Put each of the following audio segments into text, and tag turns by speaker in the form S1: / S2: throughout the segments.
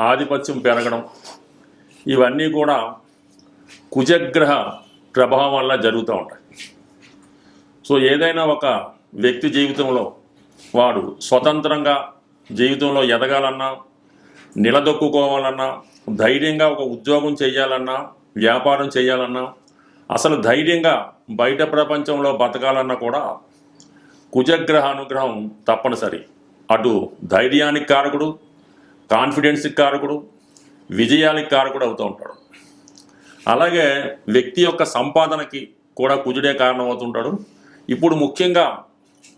S1: ఆధిపత్యం పెరగడం. ఇవన్నీ కూడా కుజగ్రహ ప్రభావం వల్ల జరుగుతూ ఉంటాయి. సో ఏదైనా ఒక వ్యక్తి జీవితంలో వాడు స్వతంత్రంగా జీవితంలో ఎదగాలన్నా నిలదొక్కుకోవాలన్నా ధైర్యంగా ఒక ఉద్యోగం చేయాలన్నా వ్యాపారం చేయాలన్నా అసలు ధైర్యంగా బయట ప్రపంచంలో బతకాలన్నా కూడా కుజగ్రహ అనుగ్రహం తప్పనిసరి. అటు ధైర్యానికి కారకుడు కాన్ఫిడెన్స్కి కారకుడు విజయానికి కారకుడు అవుతూ ఉంటాడు. అలాగే వ్యక్తి యొక్క సంపాదనకి కూడా కుజుడే కారణమవుతుంటాడు. ఇప్పుడు ముఖ్యంగా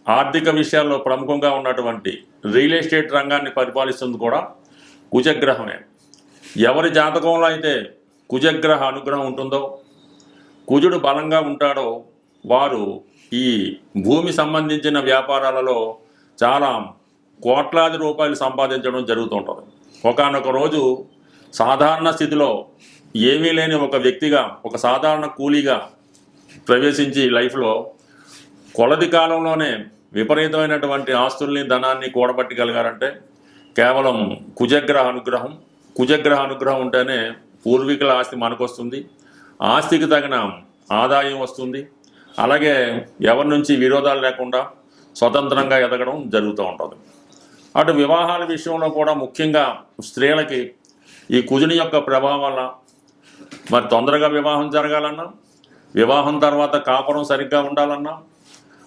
S1: ఆర్థిక విషయాల్లో ప్రముఖంగా ఉన్నటువంటి రియల్ ఎస్టేట్ రంగాన్ని పరిపాలిస్తుంది కూడా కుజగ్రహమే. ఎవరి జాతకంలో అయితే కుజగ్రహ అనుగ్రహం ఉంటుందో కుజుడు బలంగా ఉంటాడో వారు ఈ భూమి సంబంధించిన వ్యాపారాలలో చాలా కోట్లాది రూపాయలు సంపాదించడం జరుగుతుంటుంది. ఒకనొక రోజు సాధారణ స్థితిలో ఏమీ లేని ఒక వ్యక్తిగా ఒక సాధారణ కూలీగా ప్రవేశించి లైఫ్లో కొలది కాలంలోనే విపరీతమైనటువంటి ఆస్తుల్ని ధనాన్ని కూడబట్టగలిగారంటే కేవలం కుజగ్రహ అనుగ్రహం. కుజగ్రహ అనుగ్రహం ఉంటేనే పూర్వీకుల ఆస్తి మనకొస్తుంది. ఆస్తికి తగిన ఆదాయం వస్తుంది. అలాగే ఎవరి నుంచి విరోధాలు లేకుండా స్వతంత్రంగా ఎదగడం జరుగుతూ ఉంటుంది. అటు వివాహాల విషయంలో కూడా ముఖ్యంగా స్త్రీలకి ఈ కుజుని యొక్క ప్రభావం వల్ల మరి తొందరగా వివాహం జరగాలన్నా వివాహం తర్వాత కాపురం సరిగ్గా ఉండాలన్నా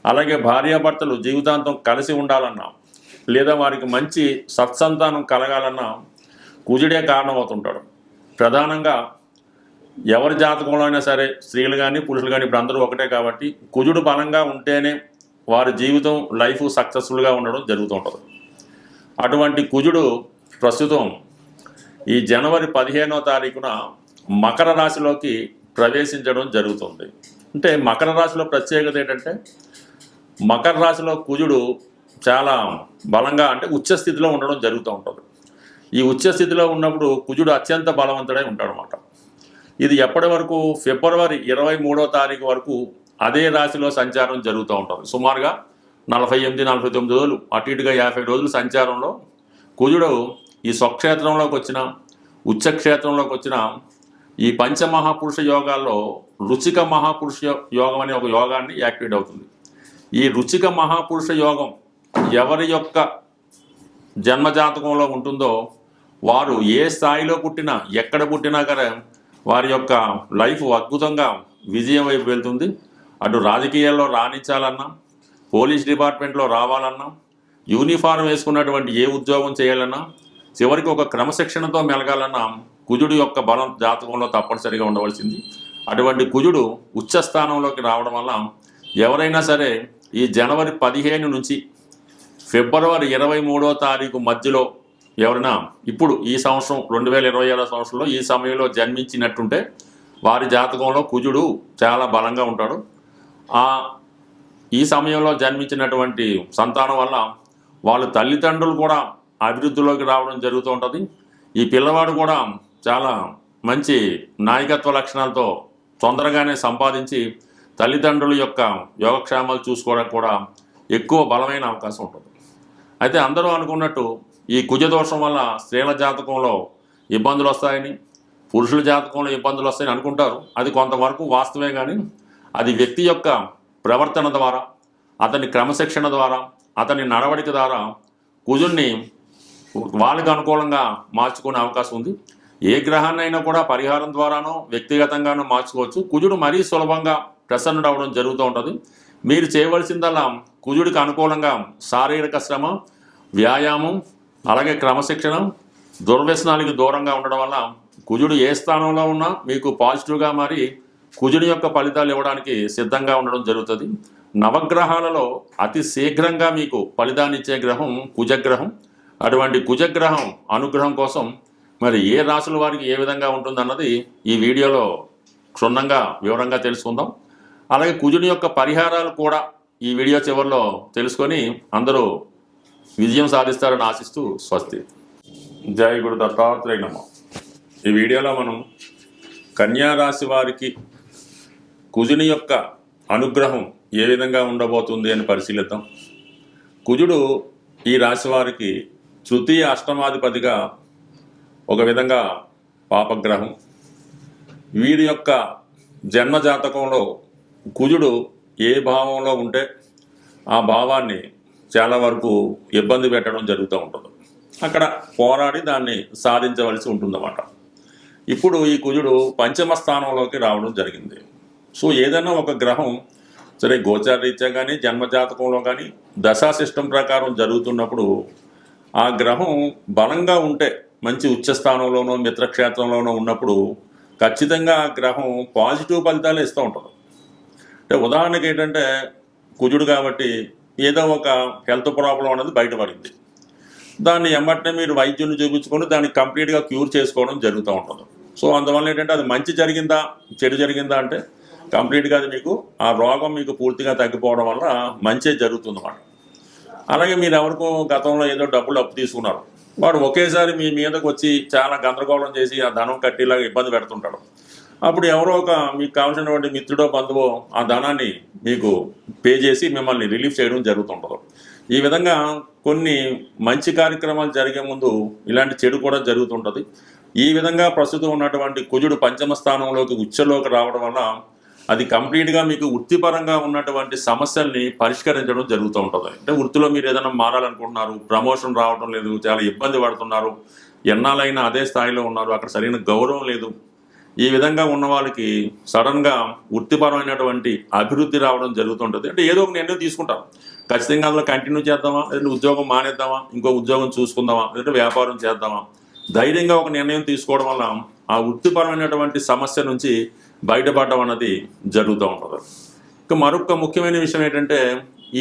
S1: అలాగే భార్యాభర్తలు జీవితాంతం కలిసి ఉండాలన్నా లేదా వారికి మంచి సత్సంతానం కలగాలన్నా కుజుడే కారణమవుతుంటాడు. ప్రధానంగా ఎవరి జాతకంలో అయినా సరే స్త్రీలు కానీ పురుషులు కానీ ఇప్పుడు అందరూ ఒకటే కాబట్టి కుజుడు బలంగా ఉంటేనే వారి జీవితం లైఫ్ సక్సెస్ఫుల్గా ఉండడం జరుగుతుంటుంది. అటువంటి కుజుడు ప్రస్తుతం ఈ జనవరి పదిహేనో తారీఖున మకర రాశిలోకి ప్రవేశించడం జరుగుతుంది. అంటే మకర రాశిలో ప్రత్యేకత ఏంటంటే మకర రాశిలో కుజుడు చాలా బలంగా అంటే ఉచ్చ స్థితిలో ఉండడం జరుగుతూ ఉంటుంది. ఈ ఉచ్చస్థితిలో ఉన్నప్పుడు కుజుడు అత్యంత బలవంతుడై ఉంటాడనమాట. ఇది ఎప్పటి వరకు? ఫిబ్రవరి ఇరవై మూడో తారీఖు వరకు అదే రాశిలో సంచారం జరుగుతూ ఉంటుంది. సుమారుగా నలభై ఎనిమిది నలభై తొమ్మిది రోజులు. అటు ఇటుగా యాభై రోజులు సంచారంలో. కుజుడు ఈ స్వక్షేత్రంలోకి వచ్చిన ఉచ్చక్షేత్రంలోకి వచ్చిన ఈ పంచమహాపురుష యోగాల్లో రుచిక మహాపురుష యోగం అనే ఒక యోగాన్ని యాక్టివేట్ అవుతుంది. ఈ రుచిక మహాపురుష యోగం ఎవరి యొక్క జన్మజాతకంలో ఉంటుందో వారు ఏ స్థాయిలో పుట్టినా ఎక్కడ పుట్టినా కదా వారి యొక్క లైఫ్ అద్భుతంగా విజయం వైపు వెళ్తుంది. అటు రాజకీయాల్లో రాణించాలన్నా పోలీస్ డిపార్ట్మెంట్లో రావాలన్నా యూనిఫారం వేసుకున్నటువంటి ఏ ఉద్యోగం చేయాలన్నా చివరికి ఒక క్రమశిక్షణతో మెలగాలన్నా కుజుడు యొక్క బలం జాతకంలో తప్పనిసరిగా ఉండవలసింది. అటువంటి కుజుడు ఉచ్చస్థానంలోకి రావడం వల్ల ఎవరైనా సరే ఈ జనవరి పదిహేను నుంచి ఫిబ్రవరి ఇరవై మూడో తారీఖు మధ్యలో ఎవరైనా ఇప్పుడు ఈ సంవత్సరం రెండు వేల ఇరవై ఏడో సంవత్సరంలో ఈ సమయంలో జన్మించినట్టుంటే వారి జాతకంలో కుజుడు చాలా బలంగా ఉంటాడు. ఆ ఈ సమయంలో జన్మించినటువంటి సంతానం వల్ల వాళ్ళ తల్లిదండ్రులు కూడా అభివృద్ధిలోకి రావడం జరుగుతూ ఉంటుంది. ఈ పిల్లవాడు కూడా చాలా మంచి నాయకత్వ లక్షణాలతో తొందరగానే సంపాదించి తల్లిదండ్రుల యొక్క యోగక్షేమాలు చూసుకోవడానికి కూడా ఎక్కువ బలమైన అవకాశం ఉంటుంది. అయితే అందరూ అనుకున్నట్టు ఈ కుజదోషం వల్ల స్త్రీల జాతకంలో ఇబ్బందులు వస్తాయని పురుషుల జాతకంలో ఇబ్బందులు వస్తాయని అనుకుంటారు. అది కొంతవరకు వాస్తవే కానీ అది వ్యక్తి యొక్క ప్రవర్తన ద్వారా అతని క్రమశిక్షణ ద్వారా అతని నడవడిక ద్వారా కుజుణ్ణి వాళ్ళకి అనుకూలంగా మార్చుకునే అవకాశం ఉంది. ఏ గ్రహాన్నైనా కూడా పరిహారం ద్వారానో వ్యక్తిగతంగానో మార్చుకోవచ్చు. కుజుడు మరీ సులభంగా ప్రసన్నుడు అవడం జరుగుతూ ఉంటుంది. మీరు చేయవలసిందల్లా కుజుడికి అనుకూలంగా శారీరక శ్రమ వ్యాయామం అలాగే క్రమశిక్షణ దుర్వ్యసనాలకు దూరంగా ఉండడం వల్ల కుజుడు ఏ స్థానంలో ఉన్నా మీకు పాజిటివ్గా మారి కుజుని యొక్క ఫలితాలు ఇవ్వడానికి సిద్ధంగా ఉండడం జరుగుతుంది. నవగ్రహాలలో అతి శీఘ్రంగా మీకు ఫలితాన్ని ఇచ్చే గ్రహం కుజగ్రహం. అటువంటి కుజగ్రహం అనుగ్రహం కోసం మరి ఏ రాసుల వారికి ఏ విధంగా ఉంటుందన్నది ఈ వీడియోలో క్షుణ్ణంగా వివరంగా తెలుసుకుందాం. అలాగే కుజుని యొక్క పరిహారాలు కూడా ఈ వీడియో చివరిలో తెలుసుకొని అందరూ విజయం సాధిస్తారని ఆశిస్తూ స్వస్తి. జై గురు దత్తాత్రేయ నమ. ఈ వీడియోలో మనం కన్యా రాశి వారికి కుజుని యొక్క అనుగ్రహం ఏ విధంగా ఉండబోతుంది అని పరిశీలిద్దాం. కుజుడు ఈ రాశి వారికి తృతీయ అష్టమాధిపతిగా ఒక విధంగా పాపగ్రహం. వీరి యొక్క జన్మ జాతకంలో కుజుడు ఏ భావంలో ఉంటే ఆ భావాన్ని చాలా వరకు ఇబ్బంది పెట్టడం జరుగుతూ ఉంటుంది. అక్కడ పోరాడి దాన్ని సాధించవలసి ఉంటుందన్నమాట. ఇప్పుడు ఈ కుజుడు పంచమ స్థానంలోకి రావడం జరిగింది. సో ఏదైనా ఒక గ్రహం సరే గోచార రీత్యా కానీ జన్మజాతకంలో కానీ దశా సిస్టమ్ ప్రకారం జరుగుతున్నప్పుడు ఆ గ్రహం బలంగా ఉంటే మంచి ఉచ్చస్థానంలోనో మిత్రక్షేత్రంలోనో ఉన్నప్పుడు ఖచ్చితంగా ఆ గ్రహం పాజిటివ్ ఫలితాలు ఇస్తూ ఉంటుంది. అంటే ఉదాహరణకి ఏంటంటే కుజుడు కాబట్టి ఏదో ఒక హెల్త్ ప్రాబ్లం అనేది బయటపడింది. దాన్ని ఎమ్మటనే మీరు వైద్యుని చూపించుకొని దాన్ని కంప్లీట్గా క్యూర్ చేసుకోవడం జరుగుతూ ఉంటుంది. సో అందువల్ల ఏంటంటే అది మంచి జరిగిందా చెడు జరిగిందా అంటే కంప్లీట్గా అది మీకు ఆ రోగం మీకు పూర్తిగా తగ్గిపోవడం వల్ల మంచి జరుగుతుంది అన్నమాట. అలాగే మీరు ఎవరికో గతంలో ఏదో డబ్బులు అప్పు తీసుకున్నారు. వాడు ఒకేసారి మీ మీదకి వచ్చి చాలా గందరగోళం చేసి ఆ ధనం కట్టేలాగా ఇబ్బంది పెడుతుంటాడు. అప్పుడు ఎవరో ఒక మీకు కావాల్సినటువంటి మిత్రుడో బంధువో ఆ ధనాన్ని మీకు పే చేసి మిమ్మల్ని రిలీఫ్ చేయడం జరుగుతుంటుంది. ఈ విధంగా కొన్ని మంచి కార్యక్రమాలు జరిగే ముందు ఇలాంటి చెడు కూడా జరుగుతుంటుంది. ఈ విధంగా ప్రస్తుతం ఉన్నటువంటి కుజుడు పంచమ స్థానంలోకి ఉచ్చలోకి రావడం వల్ల అది కంప్లీట్గా మీకు వృత్తిపరంగా ఉన్నటువంటి సమస్యల్ని పరిష్కరించడం జరుగుతూ ఉంటుంది. అంటే వృత్తిలో మీరు ఏదైనా మారాలనుకుంటున్నారు ప్రమోషన్ రావడం లేదు చాలా ఇబ్బంది పడుతున్నారు ఎన్నాళ్ళైనా అదే స్థాయిలో ఉన్నారు అక్కడ సరైన గౌరవం లేదు. ఈ విధంగా ఉన్న వాళ్ళకి సడన్గా వృత్తిపరమైనటువంటి అభివృద్ధి రావడం జరుగుతుంటుంది అంటే ఏదో ఒక నిర్ణయం తీసుకుంటారు ఖచ్చితంగా అందులో కంటిన్యూ చేద్దామా లేదంటే ఉద్యోగం మానేద్దామా ఇంకో ఉద్యోగం చూసుకుందామా లేదంటే వ్యాపారం చేద్దామా. ధైర్యంగా ఒక నిర్ణయం తీసుకోవడం వల్ల ఆ వృత్తిపరమైనటువంటి సమస్య నుంచి బయటపడడం అన్నది జరుగుతూ ఉంటుంది. ఇక మరొక ముఖ్యమైన విషయం ఏంటంటే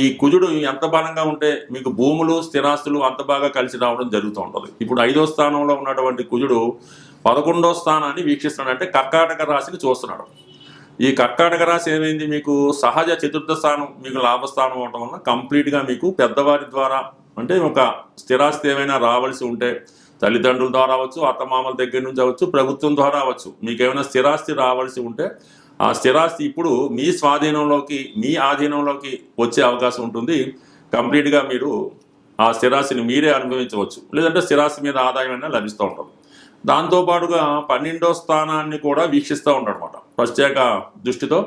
S1: ఈ కుజుడు ఎంత బలంగా ఉంటే మీకు భూములు స్థిరాస్తులు అంత బాగా కలిసి రావడం జరుగుతూ ఉంటుంది. ఇప్పుడు ఐదో స్థానంలో ఉన్నటువంటి కుజుడు పదకొండో స్థానాన్ని వీక్షిస్తున్నాడు. అంటే కర్కాటక రాశిని చూస్తున్నాడు. ఈ కర్కాటక రాశి ఏమైంది? మీకు సహజ చతుర్థ స్థానం మీకు లాభస్థానం అవటం వల్ల కంప్లీట్గా మీకు పెద్దవారి ద్వారా అంటే ఒక స్థిరాస్తి ఏమైనా రావాల్సి ఉంటే తల్లిదండ్రుల ద్వారా అవ్వచ్చు అత్తమామల దగ్గర నుంచి అవ్వచ్చు ప్రభుత్వం ద్వారా అవ్వచ్చు. మీకేమైనా స్థిరాస్తి రావాల్సి ఉంటే ఆ స్థిరాస్తి ఇప్పుడు మీ స్వాధీనంలోకి మీ ఆధీనంలోకి వచ్చే అవకాశం ఉంటుంది. కంప్లీట్గా మీరు ఆ స్థిరాస్తిని మీరే అనుభవించవచ్చు. లేదంటే స్థిరాస్తి మీద ఆదాయం అయినా లభిస్తూ ఉంటుంది దాంతోపాటుగా పన్నెండో స్థానాన్ని కూడా వీక్షిస్తూ ఉంటాడనమాట ప్రత్యేక దృష్టితో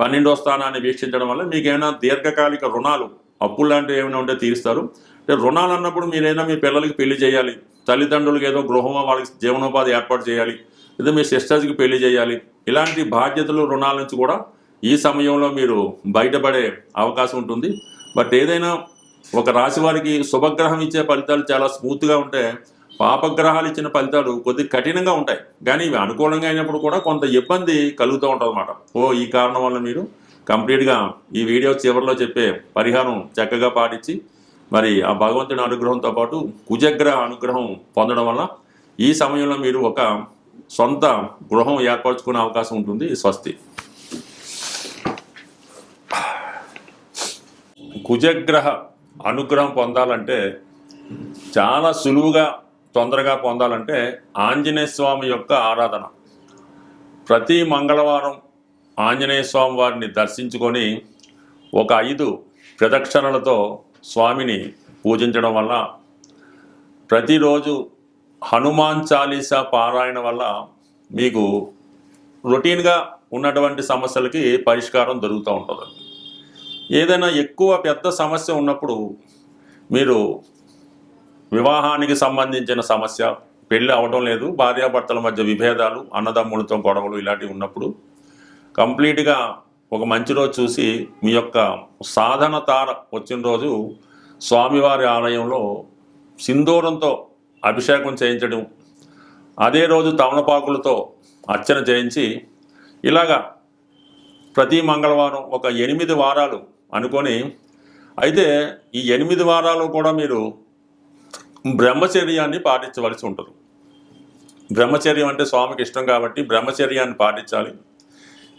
S1: పన్నెండో స్థానాన్ని వీక్షించడం వల్ల మీకు ఏమైనా దీర్ఘకాలిక రుణాలు అప్పులు లాంటివి ఏమైనా ఉంటే తీరుస్తారు. అంటే రుణాలు అన్నప్పుడు మీరైనా మీ పిల్లలకి పెళ్ళి చేయాలి? తల్లిదండ్రులకు ఏదో గృహమో వాళ్ళకి జీవనోపాధి ఏర్పాటు చేయాలి లేదా మీ సిస్టర్స్కి పెళ్ళి చేయాలి ఇలాంటి బాధ్యతలు రుణాల నుంచి కూడా ఈ సమయంలో మీరు బయటపడే అవకాశం ఉంటుంది. బట్ ఏదైనా ఒక రాశి వారికి శుభగ్రహం ఇచ్చే ఫలితాలు చాలా స్మూత్గా ఉంటే పాపగ్రహాలు ఇచ్చిన ఫలితాలు కొద్ది కఠినంగా ఉంటాయి. కానీ ఇవి అనుకూలంగా అయినప్పుడు కూడా కొంత ఇబ్బంది కలుగుతూ ఉంటుంది అనమాట ఓ ఈ కారణం వల్ల మీరు కంప్లీట్గా ఈ వీడియో చివరిలో చెప్పే పరిహారం చక్కగా పాటించి మరి ఆ భగవంతుని అనుగ్రహంతో పాటు కుజగ్రహ అనుగ్రహం పొందడం వల్ల ఈ సమయంలో మీరు ఒక సొంత గృహం ఏర్పరచుకునే అవకాశం ఉంటుంది స్వస్తి. కుజగ్రహ అనుగ్రహం పొందాలంటే చాలా సులువుగా తొందరగా పొందాలంటే ఆంజనేయ స్వామి యొక్క ఆరాధన. ప్రతి మంగళవారం ఆంజనేయ స్వామి వారిని దర్శించుకొని ఒక ఐదు ప్రదక్షిణలతో స్వామిని పూజించడం వల్ల ప్రతిరోజు హనుమాన్ చాలీసా పారాయణ వల్ల మీకు రొటీన్గా ఉన్నటువంటి సమస్యలకి పరిష్కారం దొరుకుతూ ఉంటుంది. ఏదైనా ఎక్కువ పెద్ద సమస్య ఉన్నప్పుడు మీరు వివాహానికి సంబంధించిన సమస్య పెళ్ళి అవడం లేదు భార్యాభర్తల మధ్య విభేదాలు అన్నదమ్ములతో గొడవలు ఇలాంటివి ఉన్నప్పుడు కంప్లీట్గా ఒక మంచి రోజు చూసి మీ యొక్క సాధన తార వచ్చిన రోజు స్వామివారి ఆలయంలో సింధూరంతో అభిషేకం చేయించడం అదే రోజు తమలపాకులతో అర్చన చేయించి ఇలాగా ప్రతి మంగళవారం ఒక ఎనిమిది వారాలు అనుకొని అయితే ఈ ఎనిమిది వారాలు కూడా మీరు బ్రహ్మచర్యాన్ని పాటించవలసి ఉంటుంది. బ్రహ్మచర్యం అంటే స్వామికి ఇష్టం కాబట్టి బ్రహ్మచర్యాన్ని పాటించాలి.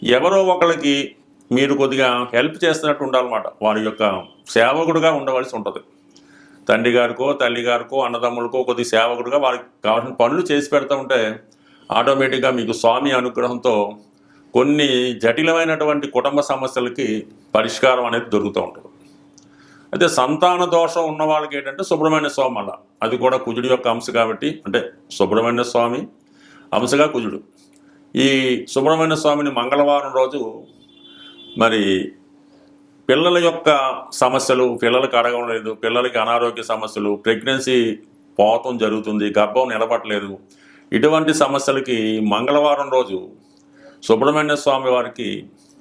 S1: ఎవరో ఒకరికి మీరు కొద్దిగా హెల్ప్ చేస్తున్నట్టు ఉండాలన్నమాట. వారి యొక్క సేవకుడుగా ఉండవలసి ఉంటుంది. తండ్రి గారికో తల్లి గారికో అన్నదమ్ములకో కొద్ది సేవకుడుగా వారికి కావాల్సిన పనులు చేసి పెడతా ఉంటే ఆటోమేటిక్గా మీకు స్వామి అనుగ్రహంతో కొన్ని జటిలమైనటువంటి కుటుంబ సమస్యలకి పరిష్కారం అనేది దొరుకుతూ ఉంటుంది. అయితే సంతాన దోషం ఉన్న వాళ్ళకి ఏంటంటే సుబ్రహ్మణ్య స్వామి అలా. అది కూడా కుజుడి యొక్క అంశ కాబట్టి అంటే సుబ్రహ్మణ్య స్వామి అంశగా కుజుడు. ఈ సుబ్రహ్మణ్య స్వామిని మంగళవారం రోజు మరి పిల్లల యొక్క సమస్యలు పిల్లలకు అడగడం లేదు పిల్లలకి అనారోగ్య సమస్యలు ప్రెగ్నెన్సీ పోతం జరుగుతుంది గర్భం నిలబట్టలేదు ఇటువంటి సమస్యలకి మంగళవారం రోజు సుబ్రహ్మణ్య స్వామి వారికి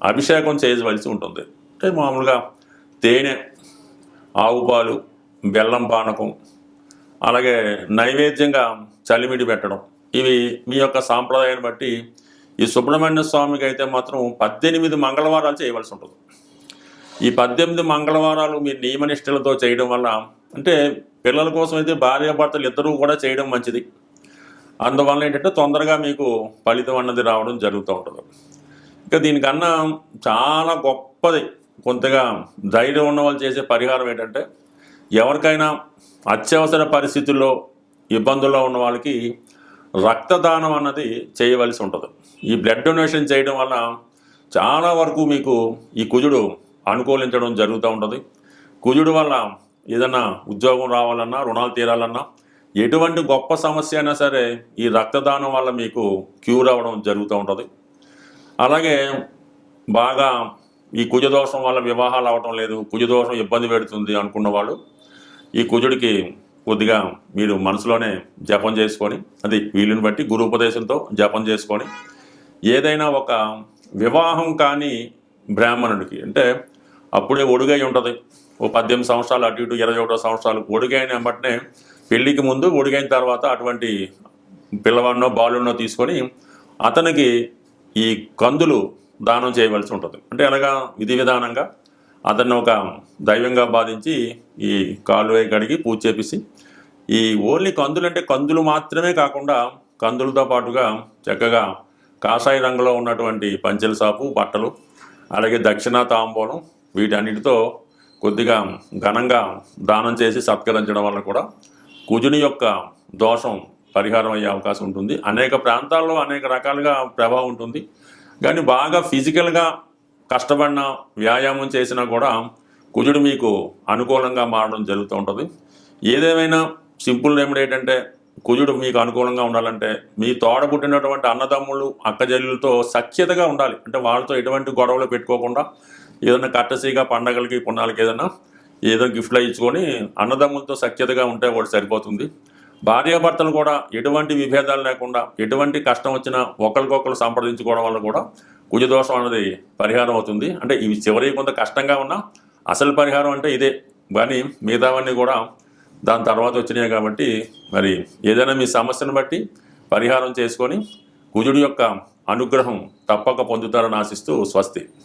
S1: అభిషేకం చేయవలసి ఉంటుంది. అంటే మామూలుగా తేనె ఆవు పాలు బెల్లం పానకం అలాగే నైవేద్యంగా చలిమిడి పెట్టడం ఇవి మీ యొక్క సాంప్రదాయాన్ని బట్టి ఈ సుబ్రహ్మణ్య స్వామికి అయితే మాత్రం పద్దెనిమిది మంగళవారాలు చేయవలసి ఉంటుంది. ఈ పద్దెనిమిది మంగళవారాలు మీరు నియమనిష్టలతో చేయడం వల్ల అంటే పిల్లల కోసం అయితే భార్యాభర్తలు ఇద్దరూ కూడా చేయడం మంచిది. అందువల్ల ఏంటంటే తొందరగా మీకు ఫలితం అన్నది రావడం జరుగుతూ ఉంటుంది. ఇంకా దీనికన్నా చాలా గొప్పది కొంతగా ధైర్యం ఉన్న వాళ్ళు చేసే పరిహారం ఏంటంటే ఎవరికైనా అత్యవసర పరిస్థితుల్లో ఇబ్బందుల్లో ఉన్న వాళ్ళకి రక్తదానం అన్నది చేయవలసి ఉంటుంది. ఈ బ్లడ్ డొనేషన్ చేయడం వల్ల చాలా వరకు మీకు ఈ కుజుడు అనుకూలించడం జరుగుతూ ఉంటుంది. కుజుడు వల్ల ఏదన్నా ఉద్యోగం రావాలన్నా రుణాలు తీరాలన్నా ఎటువంటి గొప్ప సమస్య అయినా సరే ఈ రక్తదానం వల్ల మీకు క్యూర్ అవ్వడం జరుగుతూ ఉంటుంది. అలాగే బాగా ఈ కుజదోషం వల్ల వివాహాలు అవటం లేదు కుజదోషం ఇబ్బంది పెడుతుంది అనుకున్న వాళ్ళు ఈ కుజుడికి కొద్దిగా మీరు మనసులోనే జపం చేసుకొని అది వీలుని బట్టి గురు ఉపదేశంతో జపం చేసుకొని ఏదైనా ఒక వివాహం కాని బ్రాహ్మణుడికి అంటే అప్పుడే ఒడుగై ఉంటుంది. ఓ పద్దెనిమిది సంవత్సరాలు అటు ఇటు ఇరవై ఒకటో సంవత్సరాలు ఒడుగైన వెంబటనే పెళ్ళికి ముందు ఒడిగైన తర్వాత అటువంటి పిల్లవాడినో బాలుడినో తీసుకొని అతనికి ఈ కందులు దానం చేయవలసి ఉంటుంది. అంటే అనగా విధి విధానంగా అతన్ని ఒక దైవంగా బాధించి ఈ కాలువై కడిగి పూజ చేపిసి ఈ ఓన్లీ కందులు అంటే కందులు మాత్రమే కాకుండా కందులతో పాటుగా చక్కగా కాషాయ రంగులో ఉన్నటువంటి పంచెల సాపు బట్టలు అలాగే దక్షిణ తాంబూలం వీటన్నిటితో కొద్దిగా ఘనంగా దానం చేసి సత్కరించడం వల్ల కూడా కుజుని యొక్క దోషం పరిహారం అయ్యే అవకాశం ఉంటుంది. అనేక ప్రాంతాల్లో అనేక రకాలుగా ప్రభావం ఉంటుంది. కానీ బాగా ఫిజికల్గా కష్టపడిన వ్యాయామం చేసినా కూడా కుజుడు మీకు అనుకూలంగా మారడం జరుగుతూ ఉంటుంది. ఏదేమైనా సింపుల్ రెమెడీ ఏంటంటే కుజుడు మీకు అనుకూలంగా ఉండాలంటే మీ తోడ పుట్టినటువంటి అన్నదమ్ములు అక్కజల్లులతో సఖ్యతగా ఉండాలి. అంటే వాళ్ళతో ఎటువంటి గొడవలు పెట్టుకోకుండా ఏదైనా కట్టసీగా పండగలకి పుణ్యాలకి ఏదైనా ఏదో గిఫ్ట్లు ఇచ్చుకొని అన్నదమ్ములతో సఖ్యతగా ఉంటే వాడు సరిపోతుంది. భార్యాభర్తలు కూడా ఎటువంటి విభేదాలు లేకుండా ఎటువంటి కష్టం వచ్చినా ఒకరికొకరు సంప్రదించుకోవడం వల్ల కూడా కుజదోషం అనేది పరిహారం అవుతుంది. అంటే ఇవి చివరి కొంత కష్టంగా ఉన్నా. అసలు పరిహారం అంటే ఇదే. కానీ మిగతావన్నీ కూడా దాని తర్వాత వచ్చినాయి కాబట్టి మరి ఏదైనా మీ సమస్యను బట్టి పరిహారం చేసుకొని కుజుడి యొక్క అనుగ్రహం తప్పక పొందుతారని ఆశిస్తూ స్వస్తి.